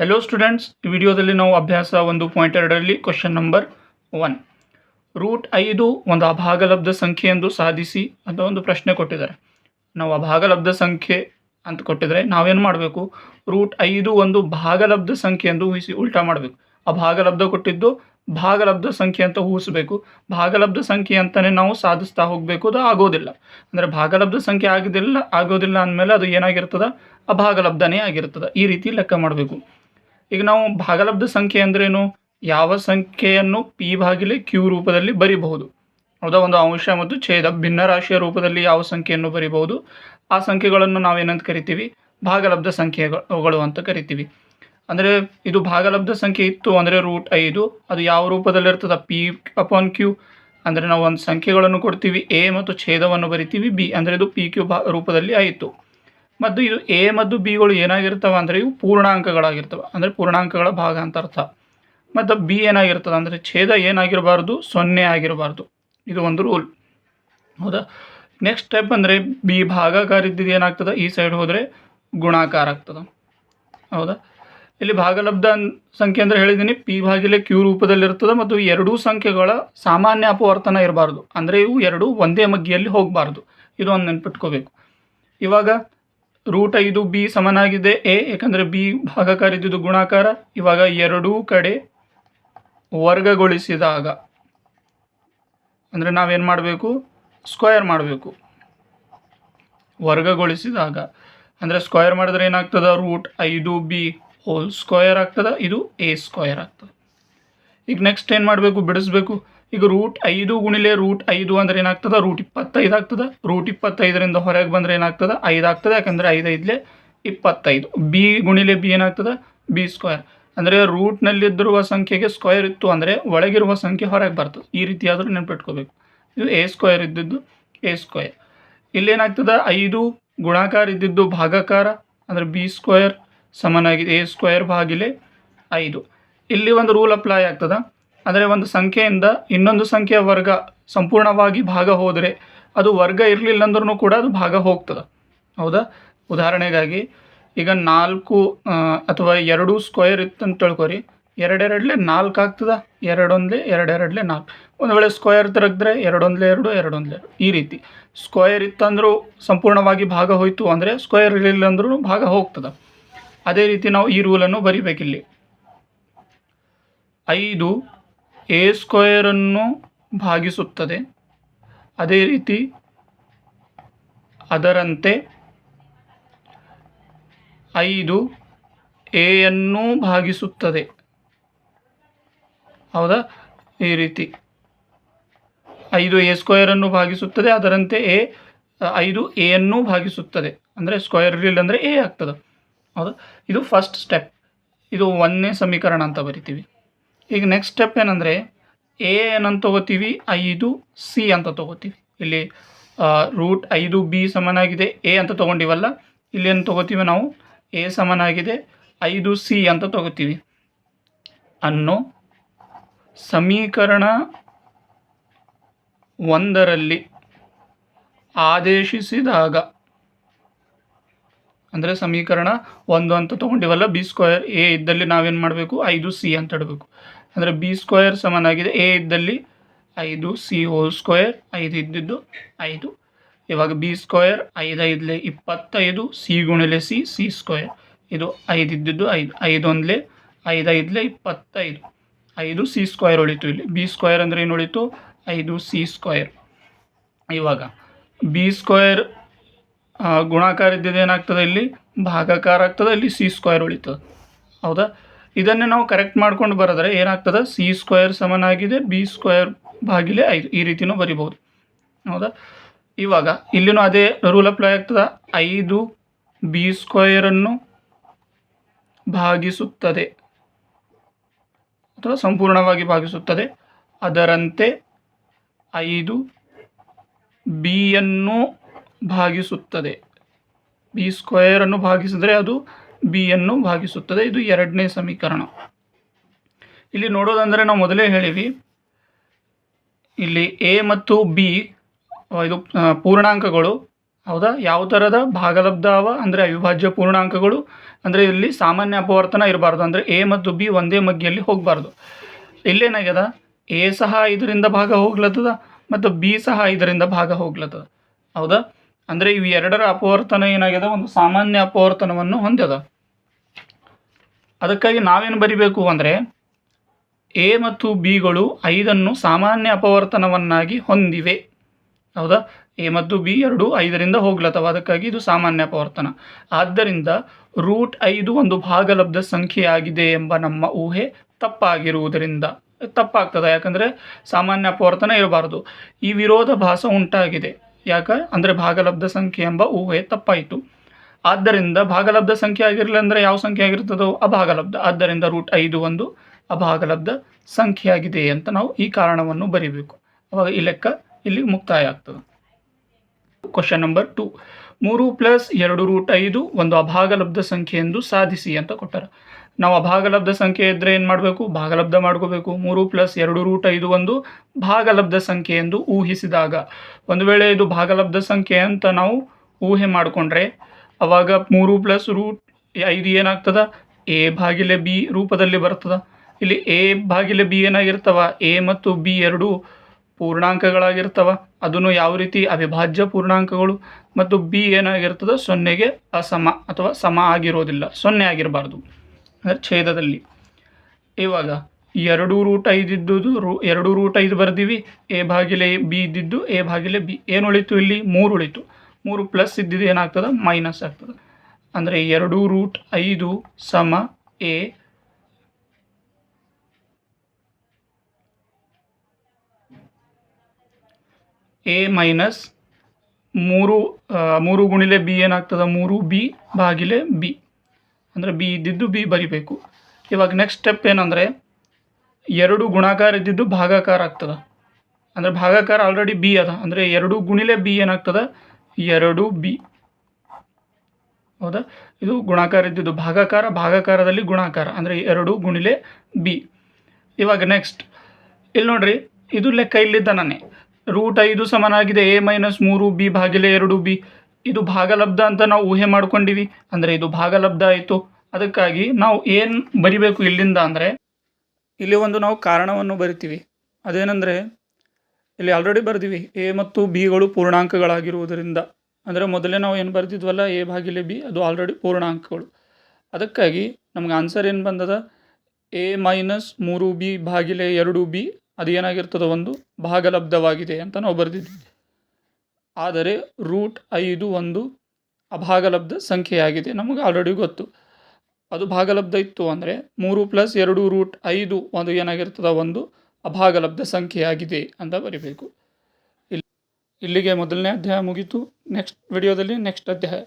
Hello students ಈ ವಿಡಿಯೋದಲ್ಲಿ ನಾವು ಅಭ್ಯಾಸ ಒಂದು ಪಾಯಿಂಟ್ ಎರಡರಲ್ಲಿ ಕ್ವಶನ್ ನಂಬರ್ ಒನ್ ರೂಟ್ ಐದು ಒಂದು ಅಭಾಗಲಬ್ಧ ಸಂಖ್ಯೆ ಎಂದು ಸಾಧಿಸಿ ಅಂತ ಒಂದು ಪ್ರಶ್ನೆ ಕೊಟ್ಟಿದ್ದಾರೆ. ನಾವು ಅಭಾಗಲಬ್ಧ ಸಂಖ್ಯೆ ಅಂತ ಕೊಟ್ಟಿದ್ರೆ ನಾವೇನು ಮಾಡಬೇಕು? ರೂಟ್ ಐದು ಒಂದು ಭಾಗಲಬ್ಧ ಸಂಖ್ಯೆ ಎಂದು ಊಹಿಸಿ ಉಲ್ಟಾ ಮಾಡಬೇಕು. ಅಭಾಗಲಬ್ಧ ಕೊಟ್ಟಿದ್ದು ಭಾಗಲಬ್ಧ ಸಂಖ್ಯೆ ಅಂತ ಊಹಿಸಬೇಕು. ಭಾಗಲಬ್ಧ ಸಂಖ್ಯೆ ಅಂತಲೇ ನಾವು ಸಾಧಿಸ್ತಾ ಹೋಗಬೇಕು, ಅದು ಆಗೋದಿಲ್ಲ. ಅಂದರೆ ಭಾಗಲಬ್ಧ ಸಂಖ್ಯೆ ಆಗೋದಿಲ್ಲ ಆಗೋದಿಲ್ಲ ಅಂದಮೇಲೆ ಅದು ಏನಾಗಿರ್ತದೆ? ಅಭಾಗಲಬ್ಧನೇ ಆಗಿರ್ತದೆ. ಈ ರೀತಿ ಲೆಕ್ಕ ಮಾಡಬೇಕು. ಈಗ ನಾವು ಭಾಗಲಬ್ಧ ಸಂಖ್ಯೆ ಅಂದ್ರೇನು? ಯಾವ ಸಂಖ್ಯೆಯನ್ನು ಪಿ ಭಾಗಿಲೆ ಕ್ಯೂ ರೂಪದಲ್ಲಿ ಬರಿಬಹುದು? ಹೌದಾ? ಒಂದು ಅಂಶ ಮತ್ತು ಛೇದ ಭಿನ್ನರಾಶಿಯ ರೂಪದಲ್ಲಿ ಯಾವ ಸಂಖ್ಯೆಯನ್ನು ಬರಿಬಹುದು? ಆ ಸಂಖ್ಯೆಗಳನ್ನು ನಾವೇನಂತ ಕರಿತೀವಿ? ಭಾಗಲಬ್ಧ ಸಂಖ್ಯೆಗಳು ಅಂತ ಕರಿತೀವಿ. ಅಂದರೆ ಇದು ಭಾಗಲಬ್ಧ ಸಂಖ್ಯೆ ಇತ್ತು ಅಂದರೆ ರೂಟ್ ಐದು. ಅದು ಯಾವ ರೂಪದಲ್ಲಿರ್ತದೆ ಪಿ ಅಪಾನ್ ಕ್ಯೂ. ಅಂದರೆ ನಾವು ಒಂದು ಸಂಖ್ಯೆಗಳನ್ನು ಕೊಡ್ತೀವಿ. ಎ ಮತ್ತು ಛೇದವನ್ನು ಬರಿತೀವಿ ಬಿ. ಅಂದರೆ ಇದು ಪಿ ಕ್ಯೂ ರೂಪದಲ್ಲಿ ಆಯಿತು. ಮತ್ತು ಇದು ಎ ಮತ್ತು ಬಿಗಳು ಏನಾಗಿರ್ತವೆ ಅಂದರೆ ಇವು ಪೂರ್ಣಾಂಕಗಳಾಗಿರ್ತವೆ. ಅಂದರೆ ಪೂರ್ಣಾಂಕಗಳ ಭಾಗ ಅಂತ ಅರ್ಥ. ಮತ್ತು ಬಿ ಏನಾಗಿರ್ತದೆ ಅಂದರೆ ಛೇದ ಏನಾಗಿರಬಾರ್ದು, ಸೊನ್ನೆ ಆಗಿರಬಾರ್ದು. ಇದು ಒಂದು ರೂಲ್ ಹೌದಾ? ನೆಕ್ಸ್ಟ್ ಸ್ಟೆಪ್ ಅಂದರೆ ಬಿ ಭಾಗಾಕಾರ ಇದ್ದಿದ್ದು ಏನಾಗ್ತದೆ? ಈ ಸೈಡ್ ಹೋದರೆ ಗುಣಾಕಾರ ಆಗ್ತದೆ. ಹೌದಾ? ಇಲ್ಲಿ ಭಾಗಲಬ್ಧ ಸಂಖ್ಯೆ ಅಂದರೆ ಹೇಳಿದ್ದೀನಿ. ಪಿ ಭಾಗಿಲೆ ಕ್ಯೂ ರೂಪದಲ್ಲಿರ್ತದೆ ಮತ್ತು ಎರಡೂ ಸಂಖ್ಯೆಗಳ ಸಾಮಾನ್ಯ ಅಪವರ್ತನ ಇರಬಾರ್ದು. ಅಂದರೆ ಇವು ಎರಡೂ ಒಂದೇ ಮಗ್ಗಿಯಲ್ಲಿ ಹೋಗಬಾರ್ದು. ಇದು ಒಂದು ನೆನ್ಪಿಟ್ಕೋಬೇಕು. ಇವಾಗ ರೂಟ್ ಐದು ಬಿ ಸಮನಾಗಿದೆ ಎ ಯಾಕಂದರೆ ಬಿ ಭಾಗಕಾರ ಇದ್ದಿದ್ದು ಗುಣಾಕಾರ. ಇವಾಗ ಎರಡೂ ಕಡೆ ವರ್ಗಗೊಳಿಸಿದಾಗ ಅಂದರೆ ನಾವೇನು ಮಾಡಬೇಕು? ಸ್ಕ್ವಯರ್ ಮಾಡಬೇಕು. ವರ್ಗಗೊಳಿಸಿದಾಗ ಅಂದರೆ ಸ್ಕ್ವಯರ್ ಮಾಡಿದ್ರೆ ಏನಾಗ್ತದೆ? ರೂಟ್ ಐದು ಬಿ ಹೋಲ್ ಸ್ಕ್ವಯರ್ ಆಗ್ತದೆ? ಇದು ಎ ಸ್ಕ್ವಯರ್ ಆಗ್ತದೆ. ಈಗ ನೆಕ್ಸ್ಟ್ ಏನು ಮಾಡಬೇಕು? ಬಿಡಿಸ್ಬೇಕು. ಈಗ ರೂಟ್ ಐದು ಗುಣಿಲೆ ರೂಟ್ ಐದು ಅಂದ್ರೆ ಏನಾಗ್ತದೆ? ರೂಟ್ ಇಪ್ಪತ್ತೈದು ಆಗ್ತದೆ. ರೂಟ್ ಇಪ್ಪತ್ತೈದರಿಂದ ಹೊರಗೆ ಬಂದರೆ ಏನಾಗ್ತದೆ? ಐದು ಆಗ್ತದೆ. ಯಾಕಂದರೆ ಐದು ಐದ್ಲೆ ಇಪ್ಪತ್ತೈದು. ಬಿ ಗುಣಿಲೆ ಬಿ ಏನಾಗ್ತದೆ? ಬಿ ಸ್ಕ್ವಯರ್ ಅಂದರೆ ರೂಟ್ನಲ್ಲಿದ್ದಿರುವ ಸಂಖ್ಯೆಗೆ ಸ್ಕ್ವೇರ್ ಇತ್ತು ಅಂದರೆ ಒಳಗಿರುವ ಸಂಖ್ಯೆ ಹೊರಗೆ ಬರ್ತದೆ. ಈ ರೀತಿಯಾದರೂ ನೆನಪಿಟ್ಕೋಬೇಕು. ಇದು ಎ ಸ್ಕ್ವಯರ್ ಇದ್ದಿದ್ದು ಎ ಸ್ಕ್ವಯರ್ ಇಲ್ಲೇನಾಗ್ತದೆ ಐದು ಗುಣಾಕಾರ ಇದ್ದಿದ್ದು ಭಾಗಾಕಾರ. ಅಂದ್ರೆ ಬಿ ಸ್ಕ್ವೇರ್ ಸಮನಾಗಿದೆ ಎ ಸ್ಕ್ವಯರ್ ಭಾಗಿಲೆ ಐದು. ಇಲ್ಲಿ ಒಂದು ರೂಲ್ ಅಪ್ಲೈ ಆಗ್ತದೆ. ಅಂದರೆ ಒಂದು ಸಂಖ್ಯೆಯಿಂದ ಇನ್ನೊಂದು ಸಂಖ್ಯೆಯ ವರ್ಗ ಸಂಪೂರ್ಣವಾಗಿ ಭಾಗ ಹೋದರೆ ಅದು ವರ್ಗ ಇರಲಿಲ್ಲ ಅಂದ್ರೂ ಕೂಡ ಅದು ಭಾಗ ಹೋಗ್ತದೆ. ಹೌದಾ? ಉದಾಹರಣೆಗಾಗಿ ಈಗ ನಾಲ್ಕು ಅಥವಾ ಎರಡು ಸ್ಕ್ವೇರ್ ಇತ್ತು ಅಂತ ತಿಳ್ಕೊರಿ. ಎರಡೆರಡ್ಲೆ ನಾಲ್ಕು ಆಗ್ತದ? ಎರಡೊಂದ್ಲೆ ಎರಡೆರಡ್ಲೆ ನಾಲ್ಕು. ಒಂದು ವೇಳೆ ಸ್ಕ್ವಯರ್ ತೆಗೆದ್ರೆ ಎರಡೊಂದ್ಲೆ ಎರಡು ಎರಡೊಂದ್ಲೆ ಎರಡು. ಈ ರೀತಿ. ಸ್ಕ್ವಯರ್ ಇತ್ತಂದ್ರೂ ಸಂಪೂರ್ಣವಾಗಿ ಭಾಗ ಹೋಯಿತು ಅಂದರೆ ಸ್ಕ್ವಯರ್ ಇರಲಿಲ್ಲ ಅಂದ್ರೂ ಭಾಗ ಹೋಗ್ತದೆ. ಅದೇ ರೀತಿ ನಾವು ಈ ರೂಲನ್ನು ಬರಿಬೇಕಿಲ್ಲಿ. ಐದು ಎ ಸ್ಕ್ವಯರನ್ನು ಭಾಗಿಸುತ್ತದೆ. ಅದೇ ರೀತಿ ಅದರಂತೆ ಐದು ಎಯನ್ನು ಭಾಗಿಸುತ್ತದೆ. ಹೌದಾ? ಈ ರೀತಿ. ಐದು ಎ ಸ್ಕ್ವಯರನ್ನು ಭಾಗಿಸುತ್ತದೆ. ಅದರಂತೆ ಎ ಐದು ಎಯನ್ನು ಭಾಗಿಸುತ್ತದೆ. ಅಂದರೆ ಸ್ಕ್ವಯರ್ ಇರಲಿಲ್ಲ ಅಂದರೆ ಎ ಆಗ್ತದೆ. ಹೌದಾ? ಇದು ಫಸ್ಟ್ ಸ್ಟೆಪ್ ಇದು ಒಂದನೇ ಸಮೀಕರಣ ಅಂತ ಬರಿತೀವಿ. ಈಗ ನೆಕ್ಸ್ಟ್ ಸ್ಟೆಪ್ ಏನಂದರೆ ಎ ಏನಂತ ತಗೋತೀವಿ? ಐದು ಸಿ ಅಂತ ತಗೋತೀವಿ. ಇಲ್ಲಿ ರೂಟ್ ಐದು ಬಿ ಸಮನಾಗಿದೆ. ಎ ಅಂತ ತೊಗೊಂಡಿವಲ್ಲ, ಇಲ್ಲಿ ಏನು ತಗೋತೀವಿ ನಾವು? ಎ ಸಮನಾಗಿದೆ, ಐದು ಸಿ ಅಂತ ತಗೋತೀವಿ. ಅನ್ನೋ ಸಮೀಕರಣ ಒಂದರಲ್ಲಿ ಆದೇಶಿಸಿದಾಗ, ಅಂದರೆ ಸಮೀಕರಣ ಒಂದು ಅಂತ ತೊಗೊಂಡಿವಲ್ಲ ಬಿ ಸ್ಕ್ವೇರ್ ಎ ಇದ್ದಲ್ಲಿ ನಾವೇನು ಮಾಡಬೇಕು? ಐದು ಸಿ ಅಂತ ಇಡಬೇಕು. ಅಂದರೆ ಬಿ ಸ್ಕ್ವಯರ್ ಸಮನಾಗಿದೆ ಎ ಇದ್ದಲ್ಲಿ ಐದು ಸಿ ಹೋಲ್ ಸ್ಕ್ವಯರ್ ಐದು ಇದ್ದಿದ್ದು ಐದು. ಇವಾಗ ಬಿ ಸ್ಕ್ವಯರ್ ಐದು ಐದಲೆ ಇಪ್ಪತ್ತೈದು ಸಿ ಗುಣಲೆ ಸಿ ಸಿ ಸ್ಕ್ವಯರ್ ಇದು ಐದು ಇದ್ದಿದ್ದು ಐದು. ಐದೊಂದಲೆ ಐದು ಐದಲೆ ಇಪ್ಪತ್ತೈದು. ಐದು ಸಿ ಸ್ಕ್ವಯರ್ ಉಳಿತು ಇಲ್ಲಿ. ಬಿ ಸ್ಕ್ವಯರ್ ಅಂದರೆ ಏನು ಉಳಿತು? ಐದು ಸಿ ಸ್ಕ್ವಯರ್ ಇವಾಗ ಬಿ ಸ್ಕ್ವಯರ್ ಗುಣಾಕಾರ ಇದ್ದಿದ್ದು ಏನಾಗ್ತದೆ ಇಲ್ಲಿ? ಭಾಗಾಕಾರ ಆಗ್ತದೆ ಇಲ್ಲಿ ಸಿ ಸ್ಕ್ವಯರ್ ಉಳಿತದೆ. ಹೌದಾ? ಇದನ್ನೇ ನಾವು ಕರೆಕ್ಟ್ ಮಾಡ್ಕೊಂಡು ಬರೆದ್ರೆ ಏನಾಗ್ತದೆ? ಸಿ ಸ್ಕ್ವೇರ್ ಸಮನಾಗಿದೆ ಬಿ ಸ್ಕ್ವೇರ್ ಭಾಗಿಲೆ ಐದು. ಈ ರೀತಿನೂ ಬರಿಬೋದು ಹೌದಾ? ಇವಾಗ ಇಲ್ಲಿನೂ ಅದೇ ರೂಲ್ ಅಪ್ಲೈ ಆಗ್ತದೆ. ಐದು ಬಿ ಸ್ಕ್ವೇರನ್ನು ಭಾಗಿಸುತ್ತದೆ. ಅಥವಾ ಸಂಪೂರ್ಣವಾಗಿ ಭಾಗಿಸುತ್ತದೆ. ಅದರಂತೆ ಐದು ಬಿಯನ್ನು ಭಾಗಿಸುತ್ತದೆ. ಬಿ ಸ್ಕ್ವೇರನ್ನು ಭಾಗಿಸಿದರೆ ಅದು ಬಿಯನ್ನು ಭಾಗಿಸುತ್ತದೆ. ಇದು ಎರಡನೇ ಸಮೀಕರಣ. ಇಲ್ಲಿ ನೋಡೋದಂದರೆ ನಾವು ಮೊದಲೇ ಹೇಳಿವಿ. ಇಲ್ಲಿ ಎ ಮತ್ತು ಬಿ ಇದು ಪೂರ್ಣಾಂಕಗಳು. ಹೌದಾ? ಯಾವ ಥರದ ಭಾಗಲಬ್ಧ ಅವ ಅಂದರೆ ಅವಿಭಾಜ್ಯ ಪೂರ್ಣಾಂಕಗಳು. ಅಂದರೆ ಇಲ್ಲಿ ಸಾಮಾನ್ಯ ಅಪವರ್ತನ ಇರಬಾರ್ದು. ಅಂದರೆ ಎ ಮತ್ತು ಬಿ ಒಂದೇ ಮಗ್ಗಿಯಲ್ಲಿ ಹೋಗಬಾರ್ದು. ಇಲ್ಲೇನಾಗ್ಯದ? ಎ ಸಹ ಇದರಿಂದ ಭಾಗ ಹೋಗ್ಲತ್ತದ, ಮತ್ತು ಬಿ ಸಹ ಇದರಿಂದ ಭಾಗ ಹೋಗ್ಲತ್ತದ. ಹೌದಾ? ಅಂದರೆ ಇವು ಎರಡರ ಅಪವರ್ತನ ಏನಾಗಿದೆ ಒಂದು ಸಾಮಾನ್ಯ ಅಪವರ್ತನವನ್ನು ಹೊಂದ್ಯದ. ಅದಕ್ಕಾಗಿ ನಾವೇನು ಬರಿಬೇಕು ಅಂದರೆ ಎ ಮತ್ತು ಬಿಗಳು ಐದನ್ನು ಸಾಮಾನ್ಯ ಅಪವರ್ತನವನ್ನಾಗಿ ಹೊಂದಿವೆ. ಹೌದಾ? ಎ ಮತ್ತು ಬಿ ಎರಡು ಐದರಿಂದ ಹೋಗ್ಲತ್ತವ, ಅದಕ್ಕಾಗಿ ಇದು ಸಾಮಾನ್ಯ ಅಪವರ್ತನ. ಆದ್ದರಿಂದ ರೂಟ್ ಐದು ಒಂದು ಭಾಗಲಬ್ಧ ಸಂಖ್ಯೆಯಾಗಿದೆ ಎಂಬ ನಮ್ಮ ಊಹೆ ತಪ್ಪಾಗಿರುವುದರಿಂದ, ತಪ್ಪಾಗ್ತದೆ. ಯಾಕಂದರೆ ಸಾಮಾನ್ಯ ಅಪವರ್ತನ ಇರಬಾರ್ದು. ಈ ವಿರೋಧಾಭಾಸ ಉಂಟಾಗಿದೆ. ಯಾಕ? ಅಂದರೆ ಭಾಗಲಬ್ಧ ಸಂಖ್ಯೆ ಎಂಬ ಊಹೆ ತಪ್ಪಾಯಿತು. ಆದ್ದರಿಂದ ಭಾಗಲಬ್ಧ ಸಂಖ್ಯೆ ಆಗಿರಲಿಲ್ಲ ಅಂದರೆ ಯಾವ ಸಂಖ್ಯೆ ಆಗಿರ್ತದೋ ಅಭಾಗಲಬ್ಧ. ಆದ್ದರಿಂದ ರೂಟ್ ಐದು ಒಂದು ಅಭಾಗಲಬ್ಧ ಸಂಖ್ಯೆಯಾಗಿದೆ ಅಂತ ನಾವು ಈ ಕಾರಣವನ್ನು ಬರಿಬೇಕು. ಅವಾಗ ಈ ಲೆಕ್ಕ ಇಲ್ಲಿ ಮುಕ್ತಾಯ ಆಗ್ತದೆ. ಕ್ವಶನ್ ನಂಬರ್ ಟು ಮೂರು ಪ್ಲಸ್ ಎರಡು ರೂಟ್ ಐದು ಒಂದು ಅಭಾಗಲಬ್ಧ ಸಂಖ್ಯೆ ಎಂದು ಸಾಧಿಸಿ ಅಂತ ಕೊಟ್ಟಾರ. ನಾವು ಅಭಾಗಲಬ್ಧ ಸಂಖ್ಯೆ ಇದ್ದರೆ ಏನು ಮಾಡಬೇಕು? ಭಾಗಲಬ್ಧ ಮಾಡ್ಕೋಬೇಕು. ಮೂರು ಪ್ಲಸ್ ಎರಡು ರೂಟ್ ಐದು ಒಂದು ಭಾಗಲಬ್ಧ ಸಂಖ್ಯೆ ಎಂದು ಊಹಿಸಿದಾಗ. ಒಂದು ವೇಳೆ ಇದು ಭಾಗಲಬ್ಧ ಸಂಖ್ಯೆ ಅಂತ ನಾವು ಊಹೆ ಮಾಡಿಕೊಂಡ್ರೆ, ಅವಾಗ ಮೂರು ಪ್ಲಸ್ ರೂಟ್ ಐದು ಏನಾಗ್ತದ? ಎ ಭಾಗಿಲೆ ಬಿ ರೂಪದಲ್ಲಿ ಬರ್ತದ. ಇಲ್ಲಿ ಎ ಭಾಗಿಲೆ ಬಿ ಏನಾಗಿರ್ತವ? ಎ ಮತ್ತು ಬಿ ಎರಡು ಪೂರ್ಣಾಂಕಗಳಾಗಿರ್ತವ. ಅದನ್ನು ಯಾವ ರೀತಿ? ಅವಿಭಾಜ್ಯ ಪೂರ್ಣಾಂಕಗಳು. ಮತ್ತು ಬಿ ಏನಾಗಿರ್ತದೆ? ಸೊನ್ನೆಗೆ ಅಸಮ ಅಥವಾ ಸಮ ಆಗಿರೋದಿಲ್ಲ. ಸೊನ್ನೆ ಆಗಿರಬಾರ್ದು. ಛೇದದಲ್ಲಿ. ಇವಾಗ, ಎರಡು ರೂಟ್ ಐದು ಇದ್ದುದು ರೂ, ಎರಡು ರೂಟ್ ಐದು ಬರ್ದೀವಿ, ಎ ಭಾಗಿಲೆ ಬಿ ಇದ್ದಿದ್ದು ಎ ಭಾಗಿಲೆ ಬಿ. ಏನು ಉಳಿತು ಇಲ್ಲಿ? ಮೂರು ಉಳಿತು. ಮೂರು ಪ್ಲಸ್ ಇದ್ದಿದ್ದು ಏನಾಗ್ತದೆ? ಮೈನಸ್ ಆಗ್ತದೆ. ಅಂದರೆ ಎರಡು ರೂಟ್ ಐದು ಸಮ ಎ ಎ ಮೈನಸ್ ಮೂರು ಮೂರು ಗುಣಿಲೆ ಬಿ ಏನಾಗ್ತದೆ? ಮೂರು ಬಿ ಬಾಗಿಲೆ ಬಿ. ಅಂದರೆ ಬಿ ಇದ್ದಿದ್ದು ಬಿ ಬರಿಬೇಕು. ಇವಾಗ ನೆಕ್ಸ್ಟ್ ಸ್ಟೆಪ್ ಏನಂದರೆ ಎರಡು ಗುಣಾಕಾರ ಇದ್ದಿದ್ದು ಭಾಗಾಕಾರ ಆಗ್ತದೆ. ಅಂದರೆ ಭಾಗಾಕಾರ ಆಲ್ರೆಡಿ ಬಿ ಅದ. ಅಂದರೆ ಎರಡು ಗುಣಿಲೆ ಬಿ ಏನಾಗ್ತದೆ? ಎರಡು ಬಿ. ಹೌದಾ? ಇದು ಗುಣಾಕಾರ ಇದ್ದಿದ್ದು ಭಾಗಾಕಾರ, ಭಾಗಾಕಾರದಲ್ಲಿ ಗುಣಾಕಾರ. ಅಂದರೆ ಎರಡು ಗುಣಿಲೆ ಬಿ. ಇವಾಗ ನೆಕ್ಸ್ಟ್ ಇಲ್ಲಿ ನೋಡ್ರಿ, ಇದು ಲೆಕ್ಕ ಇಲ್ಲಿದ್ದ ನಾನೇ ರೂಟ್ ಐದು ಸಮನಾಗಿದೆ, ಎ ಮೈನಸ್ ಮೂರು ಬಿ ಭಾಗಿಲೆ ಎರಡು ಬಿ. ಇದು ಭಾಗಲಬ್ಧ ಅಂತ ನಾವು ಊಹೆ ಮಾಡ್ಕೊಂಡಿವಿ. ಅಂದರೆ ಇದು ಭಾಗಲಬ್ಧ ಆಯಿತು. ಅದಕ್ಕಾಗಿ ನಾವು ಏನು ಬರಿಬೇಕು ಇಲ್ಲಿಂದ ಅಂದರೆ, ಇಲ್ಲಿ ಒಂದು ನಾವು ಕಾರಣವನ್ನು ಬರಿತೀವಿ. ಅದೇನೆಂದರೆ, ಇಲ್ಲಿ ಆಲ್ರೆಡಿ ಬರ್ದೀವಿ. ಎ ಮತ್ತು ಬಿಗಳು ಪೂರ್ಣಾಂಕಗಳಾಗಿರುವುದರಿಂದ. ಅಂದರೆ ಮೊದಲೇ ನಾವು ಏನು ಬರೆದಿದ್ವಲ್ಲ, ಎ ಭಾಗಿಲೆ ಬಿ, ಅದು ಆಲ್ರೆಡಿ ಪೂರ್ಣಾಂಕಗಳು. ಅದಕ್ಕಾಗಿ ನಮ್ಗೆ ಆನ್ಸರ್ ಏನು ಬಂದದ? ಎ ಮೈನಸ್ ಮೂರು ಬಿ ಭಾಗಿಲೆ ಎರಡು ಬಿ ಅದು ಏನಾಗಿರ್ತದೆ ಒಂದು? ಭಾಗಲಬ್ಧವಾಗಿದೆ ಅಂತ ನಾವು ಬರೆದಿದ್ವಿ. ಆದರೆ ರೂಟ್ ಐದು ಒಂದು ಅಭಾಗಲಬ್ಧ ಸಂಖ್ಯೆಯಾಗಿದೆ. ನಮಗೆ ಆಲ್ರೆಡಿ ಗೊತ್ತು. ಅದು ಭಾಗಲಬ್ಧ ಇತ್ತು ಅಂದರೆ ಮೂರು ಪ್ಲಸ್ ಎರಡು ರೂಟ್ ಐದು ಒಂದು ಏನಾಗಿರ್ತದೆ? ಒಂದು ಅಭಾಗಲಬ್ಧ ಸಂಖ್ಯೆಯಾಗಿದೆ ಅಂತ ಬರಿಬೇಕು. ಇಲ್ಲಿ ಇಲ್ಲಿಗೆ ಮೊದಲನೇ ಅಧ್ಯಾಯ ಮುಗೀತು. ನೆಕ್ಸ್ಟ್ ವಿಡಿಯೋದಲ್ಲಿ ನೆಕ್ಸ್ಟ್ ಅಧ್ಯಾಯ